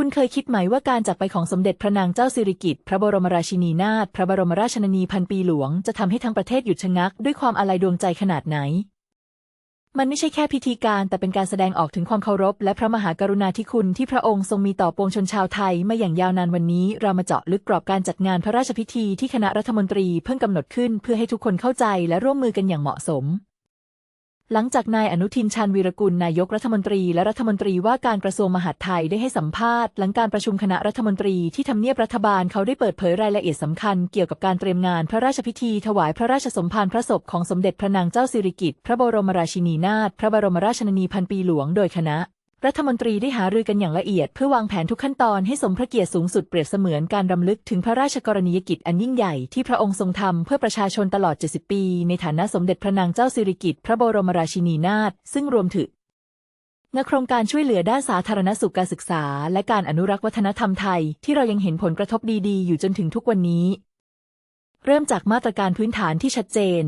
คุณเคยคิดไหมว่าการจากไปของสมเด็จพระนางเจ้าสิริกิติ์พระบรมราชินีนาถพระบรมราชนนีพันปีหลวงจะทำให้ทั้งประเทศหยุดชะงักด้วยความอาลัยดวงใจขนาดไหน มันไม่ใช่แค่พิธีการแต่เป็นการแสดงออกถึงความเคารพ และพระมหากรุณาธิคุณที่พระองค์ทรงมีต่อปวงชนชาวไทยมาอย่างยาวนานวันนี้ เรามาเจาะลึกกรอบการจัดงานพระราชพิธีที่คณะรัฐมนตรีเพิ่งกำหนดขึ้น เพื่อให้ทุกคนเข้าใจและร่วมมือกันอย่างเหมาะสม หลังจากนายอนุทินชาญวีรกุลนายกรัฐมนตรีและรัฐมนตรีว่าการกระทรวงมหาดไทยได้ให้สัมภาษณ์หลังการประชุมคณะรัฐมนตรีที่ทำเนียบรัฐบาลเขาได้เปิดเผยรายละเอียดสำคัญเกี่ยวกับการเตรียมงานพระราชพิธีถวายพระราชสมภารพระศพของสมเด็จพระนางเจ้าสิริกิติ์พระบรมราชินีนาถพระบรมราชชนนีพันปีหลวงโดยคณะ รัฐมนตรีได้หารือกันอย่างละเอียดเพื่อวางแผนทุกขั้นตอนให้สมพระเกียรติสูงสุดเปรียบเสมือนการรำลึกถึงพระราชกรณียกิจอันยิ่งใหญ่ที่พระองค์ทรงทำเพื่อประชาชนตลอด 70 ปี ในฐานะสมเด็จพระนางเจ้าสิริกิติ์พระบรมราชินีนาถซึ่งรวมถึงนโครงการช่วยเหลือด้านสาธารณสุขการศึกษา และการอนุรักษ์วัฒนธรรมไทย ที่เรายังเห็นผลกระทบดีๆ อยู่จนถึงทุกวันนี้ เริ่มจากมาตรการพื้นฐานที่ชัดเจน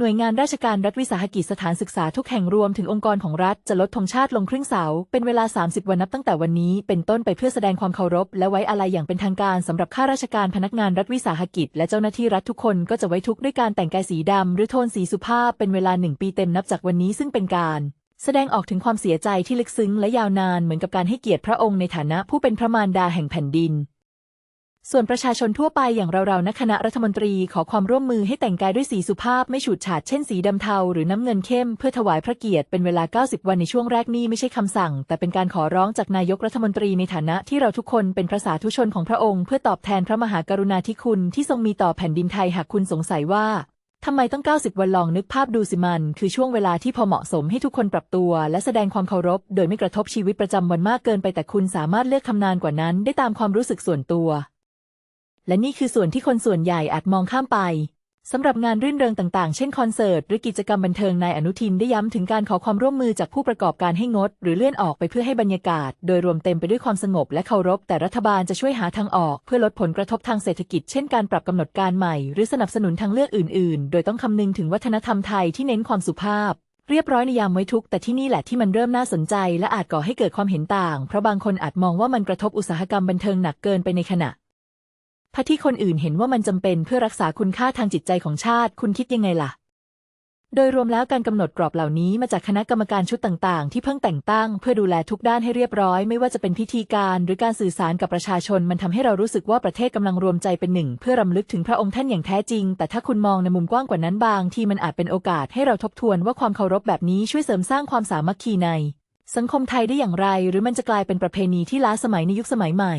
หน่วยงานราชการรัฐวิสาหกิจสถานศึกษาทุกแห่งรวมถึงองค์กรของรัฐจะลดธงชาติลงครึ่งเสาเป็นเวลา 30 วันนับตั้งแต่วันนี้ เป็นต้นไปเพื่อแสดงความเคารพ และไว้อาลัยอย่างเป็นทางการสำหรับข้าราชการพนักงานรัฐวิสาหกิจ และเจ้าหน้าที่รัฐทุกคนก็จะไว้ทุกข์ด้วยการแต่งกายสีดำหรือโทนสีสุภาพเป็นเวลาหนึ่งปีเต็มนับจากวันนี้ซึ่งเป็นการแสดงออกถึงความเสียใจที่ลึกซึ้งและยาวนานเหมือนกับการให้เกียรติพระองค์ในฐานะผู้เป็นพระมารดาแห่งแผ่นดิน ส่วนประชาชนทั่วไปอย่างเราๆณคณะรัฐมนตรีขอความร่วมมือให้แต่งกายด้วยสีสุภาพไม่ฉูดฉาดเช่นสีดำเทาหรือน้ำเงินเข้มเพื่อถวายพระเกียรติเป็นเวลา 90 วันในช่วงแรกนี้ไม่ใช่คำสั่ง แต่เป็นการขอร้องจากนายกรัฐมนตรีในฐานะที่เราทุกคนเป็นพระสาธุชนของพระองค์เพื่อตอบแทนพระมหากรุณาธิคุณที่ทรงมีต่อแผ่นดินไทยหากคุณสงสัยว่าทำไมต้อง 90 วันลองนึกภาพดูสิมัน คือช่วงเวลาที่พอเหมาะสมให้ทุกคนปรับตัว และแสดงความเคารพ โดยไม่กระทบชีวิตประจำวันมากเกินไปแต่คุณสามารถเลือกทำนานกว่านั้น ได้ตามความรู้สึกส่วนตัว และนี่คือส่วนที่คนส่วนใหญ่อาจมองข้ามไปสำหรับงานรื่นเริงต่างๆ เช่นคอนเสิร์ต หรือกิจกรรมบันเทิงนายอนุทินได้ย้ำถึงการขอความร่วมมือจากผู้ประกอบการให้งด หรือเลื่อนออกไปเพื่อให้บรรยากาศ โดยรวมเต็มไปด้วยความสงบและเคารพ แต่รัฐบาลจะช่วยหาทางออก เพื่อลดผลกระทบทางเศรษฐกิจ เช่นการปรับกำหนดการใหม่ หรือสนับสนุนทางเลือกอื่น ๆ โดยต้องคำนึงถึงวัฒนธรรมไทยที่เน้นความสุภาพ เรียบร้อยในยามไว้ทุกแต่ที่นี่แหละที่มันเริ่มน่าสนใจ และอาจก่อให้เกิดความเห็นต่าง เพราะบางคนอาจมองว่ามันกระทบอุตสาหกรรมบันเทิงหนักเกินไปในขณะ พาที่คนอื่นเห็นว่ามันจำเป็นเพื่อรักษาคุณค่าทางจิตใจของชาติ คุณคิดยังไงล่ะ โดยรวมแล้วการกำหนดกรอบเหล่านี้มาจากคณะกรรมการชุดต่างๆ ที่เพิ่งแต่งตั้ง เพื่อดูแลทุกด้านให้เรียบร้อย ไม่ว่าจะเป็นพิธีการ หรือการสื่อสารกับประชาชน มันทำให้เรารู้สึกว่าประเทศกำลังรวมใจเป็นหนึ่ง เพื่อรำลึกถึงพระองค์ท่านอย่างแท้จริง แต่ถ้าคุณมองในมุมกว้างกว่านั้นบางที่มันอาจเป็นโอกาสให้เราทบทวนว่าความเคารพแบบนี้ช่วยเสริมสร้างความสามัคคีใน สังคมไทยได้อย่างไร หรือมันจะกลายเป็นประเพณีที่ล้าสมัยในยุคสมัยใหม่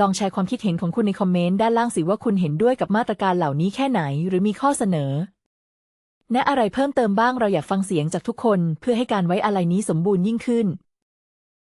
ลองแชร์ความคิดเห็นของคุณในคอมเมนต์ด้านล่างสิว่าคุณเห็นด้วยกับมาตรการเหล่านี้แค่ไหน หรือมีข้อเสนอ แนะอะไรเพิ่มเติมบ้างเราอยากฟังเสียงจากทุกคน เพื่อให้การไว้อะไรนี้สมบูรณ์ยิ่งขึ้น